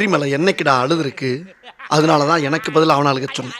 பிரிமலை என்னைக்குடா அழுதுருக்கு? அதனால தான் எனக்கு பதில் அவனை அழுக சொன்னேன்.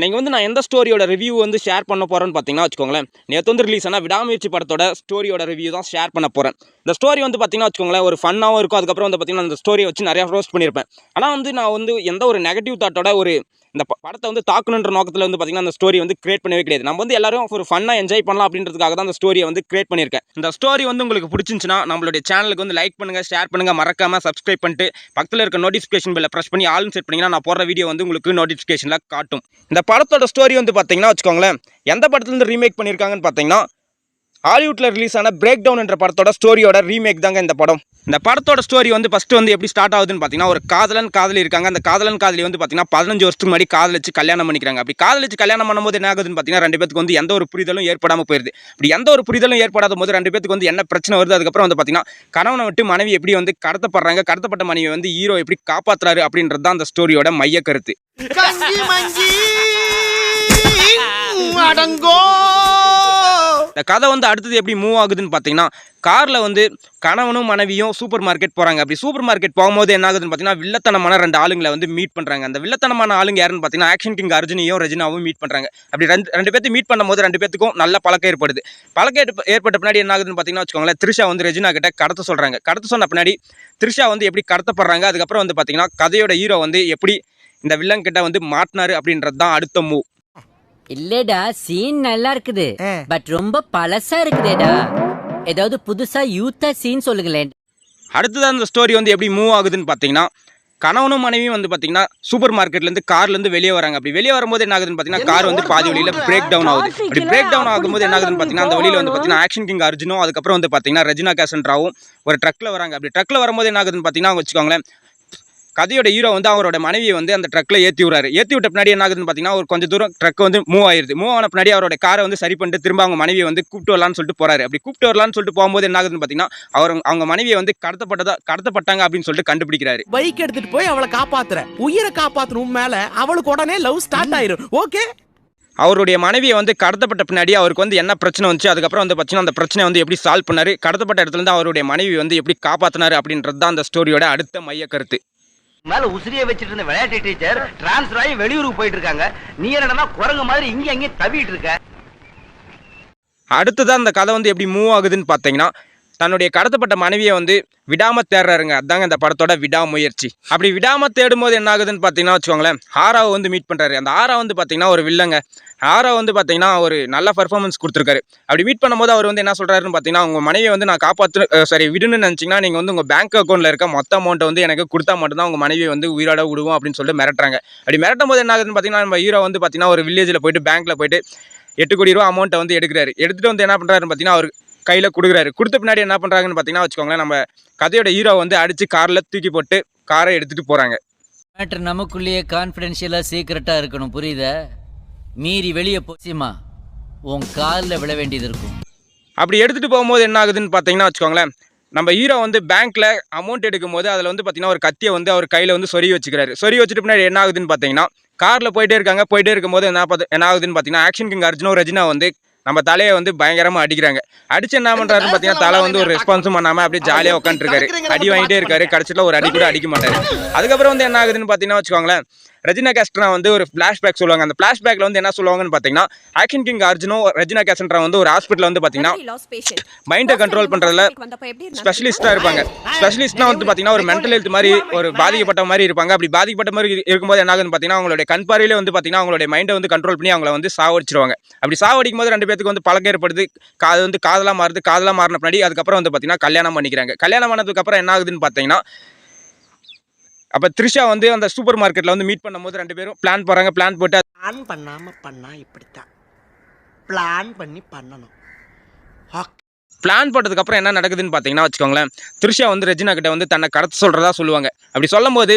நீங்கள் வந்து நான் எந்த ஸ்டோரியோட ரிவ்யூ வந்து ஷேர் பண்ண போகிறேன்னு பார்த்தீங்கன்னா வச்சுக்கோங்களேன் நேற்று வந்து ரிலீஸ் ஆனால் விடாமுயற்சி படத்தோட ஸ்டோரியோட ரிவ்யூ தான் ஷேர் பண்ண போகிறேன் இந்த ஸ்டோரி வந்து பார்த்தீங்கன்னா வச்சுக்கோங்களேன் ஒரு ஃபன்னாகவும் இருக்கும். அதுக்கப்புறம் வந்து பார்த்தீங்கன்னா அந்த ஸ்டோரியை வச்சு நிறையா ரோஸ்ட் பண்ணியிருப்பேன். ஆனால் வந்து நான் வந்து எந்த ஒரு நெகட்டிவ் தாட்டோட ஒரு இந்த படத்தை வந்து தாக்கணுன்ற நோக்கத்தில் வந்து பார்த்தீங்கன்னா அந்த ஸ்டோரி வந்து கிரியேட் பண்ணவே கிடையாது. நம்ம வந்து எல்லாரும் ஒரு ஃபன்னாக என்ஜாய் பண்ணலாம் அப்படின்றதுக்காக தான் அந்த ஸ்டோரியை வந்து கிரியேட் பண்ணியிருக்கேன். இந்த ஸ்டோரி வந்து உங்களுக்கு பிடிச்சிருந்துச்சுன்னா நம்மளுடைய சேனலுக்கு வந்து லைக் பண்ணுங்கள் ஷேர் பண்ணுங்கள் மறக்காமல் சப்ஸ்கிரைப் பண்ணிட்டு பக்கத்தில் இருக்க நோட்டிஃபிகேஷன் பில்லை ப்ரெஸ் பண்ணி ஆளும் செட் பண்ணிங்கன்னா நான் போடுற வீடியோ வந்து உங்களுக்கு நோட்டிஃபிகேஷனில் காட்டும். இந்த படத்தோட ஸ்டோரி வந்து பார்த்தீங்கன்னா வச்சுக்கோங்களேன் எந்த படத்துலேருந்து ரீமேக் பண்ணியிருக்காங்கன்னு பார்த்தீங்கன்னா ஹாலிவுட்டில் ரிலீஸ் ஆன பிரேக் டவுன் என்ற படத்தோட ஸ்டோரியோட ரீமேக் தாங்க இந்த படம். இந்த படத்தோட ஸ்டோரி வந்து ஃபஸ்ட்டு வந்து எப்படி ஸ்டார்ட் ஆகுதுன்னு பார்த்தீங்கன்னா ஒரு காதலன் காதலி இருக்காங்க. அந்த காதலன் காதலி வந்து பார்த்தீங்கன்னா பதினஞ்சு வருஷத்துக்கு முன்னாடி காதலிச்சு கல்யாணம் பண்ணிக்கிறாங்க. அப்படி காதலிச்சு கல்யாணம் பண்ணும்போது என்ன ஆகுதுன்னு பார்த்தீங்கன்னா ரெண்டு பேத்துக்கு வந்து எந்த ஒரு புரிதலும் ஏற்படாமல் போயிருது. அப்படி எந்த ஒரு புரிதலும் ஏற்படாத போது ரெண்டு பேத்துக்கு வந்து என்ன பிரச்சனை வருது? அதுக்கப்புறம் வந்து பார்த்தீங்கன்னா கணவனை விட்டு மனைவி எப்படி வந்து கடத்தப்படுறாங்க? கடத்தப்பட்ட மனைவி வந்து ஹீரோ எப்படி காப்பாற்றுறாரு அப்படின்றது தான் அந்த ஸ்டோரியோட மைய கருத்து அடங்கோ. இந்த கதை வந்து அடுத்தது எப்படி மூவ் ஆகுதுன்னு பார்த்தீங்கன்னா காரில் வந்து கணவனும் மனைவியும் சூப்பர் மார்க்கெட் போகிறாங்க அப்படி சூப்பர் மார்க்கெட் போகும்போது என்ன ஆகுதுன்னு பார்த்தீங்கன்னா வில்லத்தனமான ரெண்டு ஆளுங்களை வந்து மீட் பண்ணுறாங்க அந்த வில்லத்தனமான ஆளுங்க யாருன்னு பார்த்தீங்கன்னா ஆக்ஷன் கிங் அர்ஜுனையும் ரெஜினாவும் மீட் பண்ணுறாங்க அப்படி ரெண்டு ரெண்டு பேர்த்து மீட் பண்ணும்போது ரெண்டு பேத்துக்கும் நல்ல பழக்கம் ஏற்படுது. பழக்கம் ஏற்ப- ஏற்பட்ட பின்னாடி என்ன ஆகுதுன்னு பார்த்தீங்கன்னா வச்சுக்கோங்களேன் த்ரிஷா வந்து ரெஜினா கிட்ட கடத்த சொல்கிறாங்க கடத்த சொன்ன பின்னாடி த்ரிஷா வந்து எப்படி கடத்தப்படுறாங்க? அதுக்கப்புறம் வந்து பார்த்தீங்கன்னா கதையோட ஹீரோ வந்து எப்படி இந்த வில்லங்கிட்ட வந்து மாட்டினாரு அப்படின்றது தான் அடுத்த மூவ் இல்லடா சீன் நல்லா இருக்குது. பட் ரொம்ப பழசா இருக்குதேடா. ஏதாவது புதுசா யூத்தா சீன் சொல்லுங்களேன். அடுத்ததான் அந்த ஸ்டோரி வந்து எப்படி மூவ் ஆகுதுன்னு பார்த்தீங்கன்னா கணவனும் மனைவியும் வந்து பார்த்தீங்கன்னா சூப்பர் மார்க்கெட்லேருந்து கார்லேருந்து வெளியே வராங்க. அப்படி வெளியே வரும்போது என்ன ஆகுதுன்னு பார்த்தீங்கன்னா கார் வந்து பாதி வழியில் பிரேக் டவுன் ஆகுது. அப்படி பிரேக் டவுன் ஆகும்போது என்ன ஆகுதுன்னு பார்த்தீங்கன்னா அந்த வழியில் வந்து பார்த்தீங்கன்னா ஆக்ஷன் கிங் அர்ஜுனும் அதுக்கப்புறம் வந்து பார்த்தீங்கன்னா ரெஜினா கேசன்ட்ராவும் ஒரு ட்ரக்கில் வராங்க. அப்படி ட்ரக்கில் வரும்போது என்ன ஆகுதுன்னு பார்த்தீங்கன்னா வச்சுக்கோங்களேன் கதையோட ஹீரோ வந்து அவரோட மனைவியை வந்து அந்த ட்ரக்கில் ஏற்றி விடுறாரு. ஏற்றி விட்ட பின்னாடி என்ன ஆகுதுன்னு பார்த்தீங்கன்னா ஒரு கொஞ்சம் தூரம் ட்ரக் வந்து மூவ் ஆயிருது. மூவ் ஆன பின்னாடி அவரோட காரை வந்து சரி பண்ணிட்டு திரும்ப அவங்க மனைவியை வந்து கூப்பிட்டு வரலான்னு சொல்லிட்டு போறாரு. அப்படி கூப்பிட்டு வரலான்னு சொல்லிட்டு போகும்போது என்ன ஆகுதுன்னு பார்த்தீங்கன்னா அவர் அவங்க மனைவியை வந்து கடத்தப்பட்டதா கடத்தப்பட்டாங்க அப்படின்னு சொல்லிட்டு கண்டுபிடிக்கிறாரு. பைக் எடுத்துட்டு போய் அவளை காப்பாத்துற. உயிரை காப்பாத்தணும் மேல. அவளுக்கு உடனே லவ் ஸ்டார்ட் ஆயிரும். ஓகே அவருடைய மனைவியை வந்து கடத்தப்பட்ட பின்னாடி அவருக்கு வந்து என்ன பிரச்சனை வந்துச்சு அதுக்கப்புறம் வந்து பார்த்தீங்கன்னா அந்த பிரச்சனை வந்து எப்படி சால்வ் பண்ணாரு கடத்தப்பட்ட இடத்துல இருந்து அவருடைய மனைவி வந்து எப்படி காப்பாத்தினாரு அப்படின்றது தான் அந்த ஸ்டோரியோட அடுத்த மைய கருத்து. மேல உசிரியை வச்சிட்டு இருந்த விளையாட்டு டீச்சர் டிரான்ஸ்ஃபர் ஆகி வெளியூருக்கு போயிட்டு இருக்காங்க நீ என்னடா குரங்கு மாதிரி இங்க அங்கேயும் தவிட்டு இருக்க அடுத்ததான் அந்த கதை வந்து எப்படி மூவ் ஆகுதுன்னு பார்த்தீங்கன்னா தன்னுடைய கடத்தப்பட்ட மனைவியை வந்து விடாம தேடுறாருங்க. அதாங்க இந்த படத்தோட விடாமுயற்சி. அப்படி விடாம தேடும்போது என்ன ஆகுதுன்னு பார்த்தீங்கன்னா வச்சுக்கோங்களேன் ஆராவை வந்து மீட் பண்றாரு. அந்த ஆரா வந்து பார்த்தீங்கன்னா ஒரு வில்லங்க. ஆரா வந்து பார்த்தீங்கன்னா ஒரு நல்ல பர்ஃபார்மன்ஸ் கொடுத்துருக்காரு. அப்படி மீட் பண்ணும்போது அவர் வந்து என்ன சொல்றாருன்னு பார்த்தீங்கன்னா உங்க மனைவியை வந்து நான் காப்பாற்று சரி விடுன்னு நினச்சிங்கன்னா நீங்கள் வந்து உங்கள் பேங்க் அக்கௌண்ட்டில் இருக்க மொத்த அமௌண்ட்டை வந்து எனக்கு கொடுத்தா மட்டும்தான் உங்கள் மனைவியை வந்து உயிரோட விடுவோம் அப்படின்னு சொல்லிட்டு மிரட்டுறாங்க. அப்படி மிரட்டும் போது என்ன ஆகுதுன்னு பார்த்தீங்கன்னா நம்ம ஹீரோ வந்து பார்த்தீங்கன்னா ஒரு வில்லேஜில் போயிட்டு பேங்க்கில் போயிட்டு எட்டு கோடி ரூபா அமௌண்ட்டை வந்து எடுக்கிறாரு. எடுத்துட்டு வந்து என்ன பண்ணுறாருன்னு பார்த்தீங்கன்னா அவர் கையில் கொடுக்குறாரு. கொடுத்த பின்னாடி என்ன பண்ணுறாங்கன்னு பார்த்தீங்கன்னா வச்சுக்கோங்களேன் நம்ம கதையோட ஹீரோ வந்து அடித்து காரில் தூக்கி போட்டு காரை எடுத்துகிட்டு போகிறாங்க மேட்ரு நமக்குள்ளேயே கான்ஃபிடென்ஷியலா சீக்கிரட்டா இருக்கணும். புரியுதா? மீறி வெளியே போச்சுமா உன் காலில் விழ வேண்டியது இருக்கும். அப்படி எடுத்துகிட்டு போகும்போது என்ன ஆகுதுன்னு பார்த்தீங்கன்னா வச்சுக்கோங்களேன் நம்ம ஹீரோ வந்து பேங்க்கில் அமௌண்ட் எடுக்கும்போது அதில் வந்து பார்த்தீங்கன்னா ஒரு கத்தியை வந்து அவர் கையில் வந்து சொருகி வச்சுக்கிறாரு. சொருகி வச்சுட்டு பின்னாடி என்ன ஆகுதுன்னு பார்த்தீங்கன்னா காரில் போயிட்டே இருக்காங்க. போயிட்டே இருக்கும்போது என்ன பார்த்து என்ன ஆகுதுன்னு பார்த்தீங்கன்னா ஆக்ஷன் கிங் அர்ஜுனும் ரஜினா வந்து நம்ம தலையை வந்து பயங்கரமாக அடிக்கிறாங்க. அடிச்சு என்ன பண்ணுறாருன்னு பார்த்தீங்கன்னா தலை வந்து ஒரு ரெஸ்பான்ஸும் பண்ணாமல் அப்படியே ஜாலியாக உட்காந்துருக்காரு அடி வாங்கிட்டே இருக்காரு. கடைசியில் ஒரு அடி கூட அடிக்க மாட்டாரு. அதுக்கப்புறம் வந்து என்ன ஆகுதுன்னு பார்த்தீங்கன்னா வச்சுக்கோங்களேன் ரஜினா கேஸ்ட்ரா வந்து ஒரு ஃப்ளாஷ்பேக் சொல்லுவாங்க. அந்த ஃப்ளாஷ்பேக்கில் வந்து என்ன சொல்லுவாங்கன்னு பார்த்தீங்கன்னா ஆக்ஷன் கிங் அர்ஜுனும் ரஜினா கேசன்ட்ரா வந்து ஒரு ஹாஸ்பிட்டல் வந்து பார்த்தீங்கன்னா மைண்டை கண்ட்ரோல் பண்ணுறதுல ஸ்பெஷலிஸ்ட்டாக இருப்பாங்க. ஸ்பெஷலிஸ்ட்னா வந்து பார்த்தீங்கன்னா ஒரு மென்டல் ஹெல்த் மாதிரி ஒரு பாதிக்கப்பட்ட மாதிரி இருப்பாங்க. அப்படி பாதிக்கப்பட்ட மாதிரி இரு- இருக்கும்போது என்ன ஆகுதுன்னு பார்த்தீங்கன்னா அவங்களுடைய கண் பார்வையிலே வந்து பார்த்தீங்கன்னா அவங்களுடைய மைண்டை வந்து கண்ட்ரோல் பண்ணி அவங்கள வந்து சாவடிச்சிருவாங்க. அப்படி சாவடிக்கும் போது ரெண்டு பேத்துக்கு வந்து பழக்கம் ஏற்படுது. கா அது வந்து காதலாக மாறுது. காதலாக மாறின பின்னாடி அதுக்கப்புறம் வந்து பார்த்தீங்கன்னா கல்யாணம் பண்ணிக்கிறாங்க. கல்யாணம் பண்ணதுக்கப்புறம் என்ன ஆகுதுன்னு பார்த்தீங்கன்னா அப்போ த்ரிஷா வந்து அந்த சூப்பர் மார்க்கெட்டில் வந்து மீட் பண்ணும்போது ரெண்டு பேரும் பிளான் போகிறாங்க பிளான் போட்டு பிளான் பண்ணாம பண்ணா இப்படித்தான். பிளான் பண்ணி பண்ணணும். பிளான் போட்டதுக்கப்புறம் என்ன நடக்குதுன்னு பார்த்தீங்கன்னா வச்சுக்கோங்களேன். த்ரிஷா வந்து ரெஜினா கிட்ட வந்து தன்னை கடத்த சொல்கிறதா சொல்லுவாங்க. அப்படி சொல்லும்போது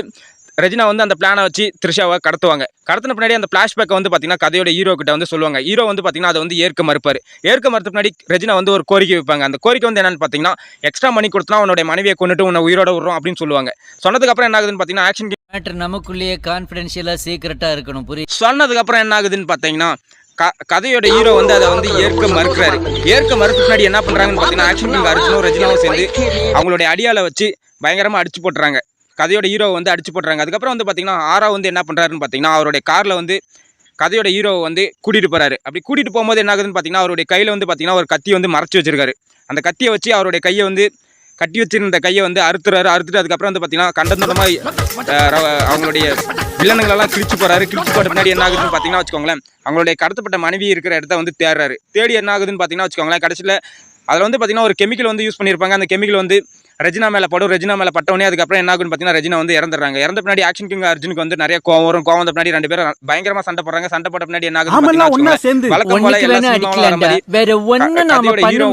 ரெஜினா வந்து அந்த பிளானை வச்சு த்ரிஷாவை கடத்துவாங்க. கடத்தின பின்னாடி அந்த ஃப்ளாஷ்பேக்கை வந்து பார்த்தீங்கன்னா கதையோட ஹீரோ கிட்ட வந்து சொல்லுவாங்க. ஹீரோ வந்து பார்த்தீங்கன்னா அதை வந்து ஏற்க மறுப்பார். ஏற்க மறுத்த பின்னாடி ரெஜினா வந்து ஒரு கோரிக்கை வைப்பாங்க. அந்த கோரிக்கை வந்து என்னன்னு பார்த்தீங்கன்னா எக்ஸ்ட்ரா மணி கொடுத்தா உன்னோட மனைவியை கொண்டுட்டு உன்னை உயிரோட விடுறோம் அப்படின்னு சொல்லுவாங்க. சொன்னதுக்கப்புறம் என்ன ஆகுதுன்னு பார்த்தீங்கன்னா ஆக்ஷன் மேட்ரு நமக்குள்ளேயே கான்ஃபிடென்ஷியலா சீக்கிரட்டா இருக்கணும். புரியுது? சொன்னதுக்கப்புறம் என்ன ஆகுதுன்னு பார்த்தீங்கன்னா க கதையோட ஹீரோ வந்து அதை வந்து ஏற்க மறுக்கிறாரு. ஏற்க மறுத்த பின்னாடி என்ன பண்ணுறாங்கன்னு பார்த்தீங்கன்னா ஆக்ஷன் கிங் அர்ஜுனும் ரஜினாவும் சேர்ந்து அவங்களுடைய அடியால வச்சு பயங்கரமாக அடிச்சு போட்டுறாங்க. கதையோட ஹீரோவை வந்து அடிச்சு போடுறாங்க அதுக்கப்புறம் வந்து பார்த்தீங்கன்னா ஆரா வந்து என்ன பண்ணுறாருன்னு பார்த்தீங்கன்னா அவருடைய காரில் வந்து கதையோட ஹீரோவை வந்து கூட்டிகிட்டு போகிறாரு அப்படி கூட்டிகிட்டு போகும்போது என்ன ஆகுதுன்னு பார்த்தீங்கன்னா அவருடைய கையில் வந்து பார்த்தீங்கன்னா ஒரு கத்தி வந்து மறைச்சி வச்சிருக்காரு. அந்த கத்தியை வச்சு அவருடைய கையை வந்து கட்டி வச்சிருந்த கையை வந்து அறுத்துறாரு. அறுத்துட்டு அதுக்கப்புறம் வந்து பார்த்தீங்கன்னா கண்டந்தோடமாக அவங்களுடைய வில்லனுங்களெல்லாம் கிழிச்சு போகிறாரு கிழிச்சு போட்ட பின்னாடி என்ன ஆகுதுன்னு பார்த்தீங்கன்னா வச்சுக்கோங்களேன் அவங்களுடைய கடத்தப்பட்ட மனைவி இருக்கிற இடத்த வந்து தேடுறாரு தேடி என்ன ஆகுதுன்னு பார்த்தீங்கன்னா வச்சுக்கோங்களேன் கடைசியில் அதில் வந்து பார்த்தீங்கன்னா ஒரு கெமிக்கல் வந்து யூஸ் பண்ணியிருப்பாங்க அந்த கெமிக்கல் வந்து ரெஜினா மேலே படும் ரெஜினா மேலே பட்டவொடனே அதுக்கப்புறம் என்ன ஆகுன்னு பார்த்தீங்கன்னா ரெஜினா வந்து இறந்துடுறாங்க. இறந்த பின்னாடி ஆக்ஷன் கிங் அர்ஜுனுக்கு வந்து நிறைய கோவம் வரும். கோவம் வந்த பின்னாடி ரெண்டு பேரும் பயங்கரமா சண்டை போடுறாங்க. சண்டை போட்ட பின்னாடி என்ன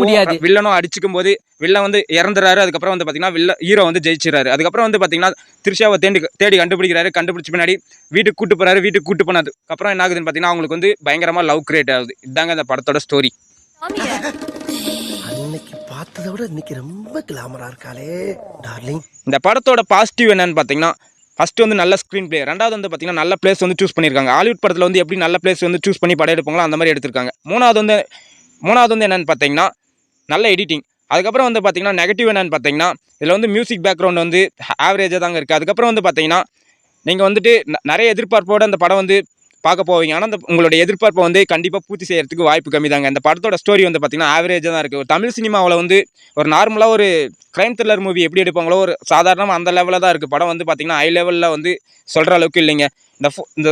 முடியாது. வில்லனும் அடிச்சுக்கும் போது வில்லன் வந்து இறந்துறாரு அதுக்கப்புறம் வந்து பார்த்தீங்கன்னா வில்ல ஹீரோ வந்து ஜெயிச்சிறாரு அதுக்கப்புறம் வந்து பார்த்தீங்கன்னா திருஷாவை தேடி தேடி கண்டுபிடிக்கிறாரு. கண்டுபிடிச்ச பின்னாடி வீட்டுக்கு கூட்டு போறாரு. வீட்டுக்கு கூட்டு போனது அப்புறம் என்ன ஆகுதுன்னு பார்த்தீங்கன்னா அவங்களுக்கு வந்து பயங்கரமா லவ் கிரியேட் ஆகுது. இதாங்க இந்த படத்தோட ஸ்டோரி அன்னைக்கு பார்த்ததை விட இன்னைக்கு ரொம்ப கிளாமரா இருக்காளே டார்லிங் இந்த படத்தோட பாசிட்டிவ் என்னன்னு பார்த்தீங்கன்னா ஃபர்ஸ்ட் வந்து நல்ல ஸ்க்ரீன் பிளே ரெண்டாவது வந்து பார்த்தீங்கன்னா நல்ல பிளேஸ் வந்து சூஸ் பண்ணியிருக்காங்க. ஹாலிவுட் படத்தில் வந்து எப்படி நல்ல பிளேஸ் வந்து சூஸ் பண்ணி படம் எடுப்பாங்களோ அந்த மாதிரி எடுத்திருக்காங்க. மூணாவது வந்து மூணாவது வந்து என்னன்னு பார்த்தீங்கன்னா நல்ல எடிட்டிங் அதுக்கப்புறம் வந்து பார்த்தீங்கன்னா நெகட்டிவ் என்னன்னு பார்த்தீங்கன்னா இதில் வந்து மியூசிக் பேக்ரவுண்ட் வந்து ஆவரேஜாக தாங்க இருக்குது அதுக்கப்புறம் வந்து பார்த்தீங்கன்னா நீங்கள் வந்துட்டு ந- நிறைய எதிர்பார்ப்போட அந்த படம் வந்து பார்க்க போவீங்க. ஆனால் அந்த உங்களோட எதிர்பார்ப்பை வந்து கண்டிப்பாக பூர்த்தி செய்கிறதுக்கு வாய்ப்பு கம்மி தாங்க இந்த படத்தோட ஸ்டோரி வந்து பார்த்தீங்கன்னா ஆவரேஜாக தான் இருக்குது ஒரு தமிழ் சினிமாவில் வந்து ஒரு நார்மலாக ஒரு க்ரைம் த்ரில்லர் மூவி எப்படி எடுப்பாங்களோ ஒரு சாதாரணமாக அந்த லெவலில் தான் இருக்குது படம் வந்து பார்த்தீங்கன்னா ஹை லெவலில் வந்து சொல்கிற அளவுக்கு இல்லைங்க. இந்த இந்த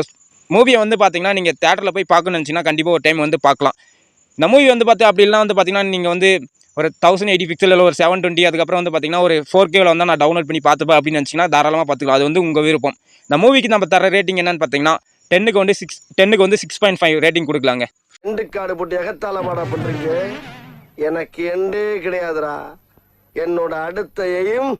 மூவியை வந்து பார்த்திங்கன்னா நீங்கள் தேட்டரில் போய் பார்க்கணும்னு நினச்சிங்கன்னா கண்டிப்பாக ஒரு டைம் வந்து பார்க்கலாம். இந்த மூவி வந்து பார்த்து அப்படிலாம் வந்து பார்த்தீங்கன்னா நீங்கள் வந்து ஒரு தௌசண்ட் எயிட்டி பிக்சலில் ஒரு செவன் டுவெண்ட்டி அதுக்கப்புறம் வந்து பார்த்திங்கன்னா ஒரு ஃபோர் கேவில் வந்து நான் டவுன்லோட் பண்ணி பார்த்துப்பேன் அப்படின்னு நினச்சிங்கன்னா தாராளமாக பார்த்துக்கலாம். அது வந்து உங்கள் விருப்பம். இந்த மூவிக்கு நம்ம தர ரேட்டிங் என்னென்னு பார்த்தீங்கன்னா டென்னுக்கு வந்து சிக்ஸ் டென்னுக்கு வந்து சிக்ஸ் பாயிண்ட் ஃபைவ் ரேட்டிங் கொடுக்கலாங்க. ரெண்டு காடு போட்டு எகத்தால மாடா பண்றீங்க. எனக்கு எண்டே கிடையாதுடா. என்னோட அடுத்த எய்ம்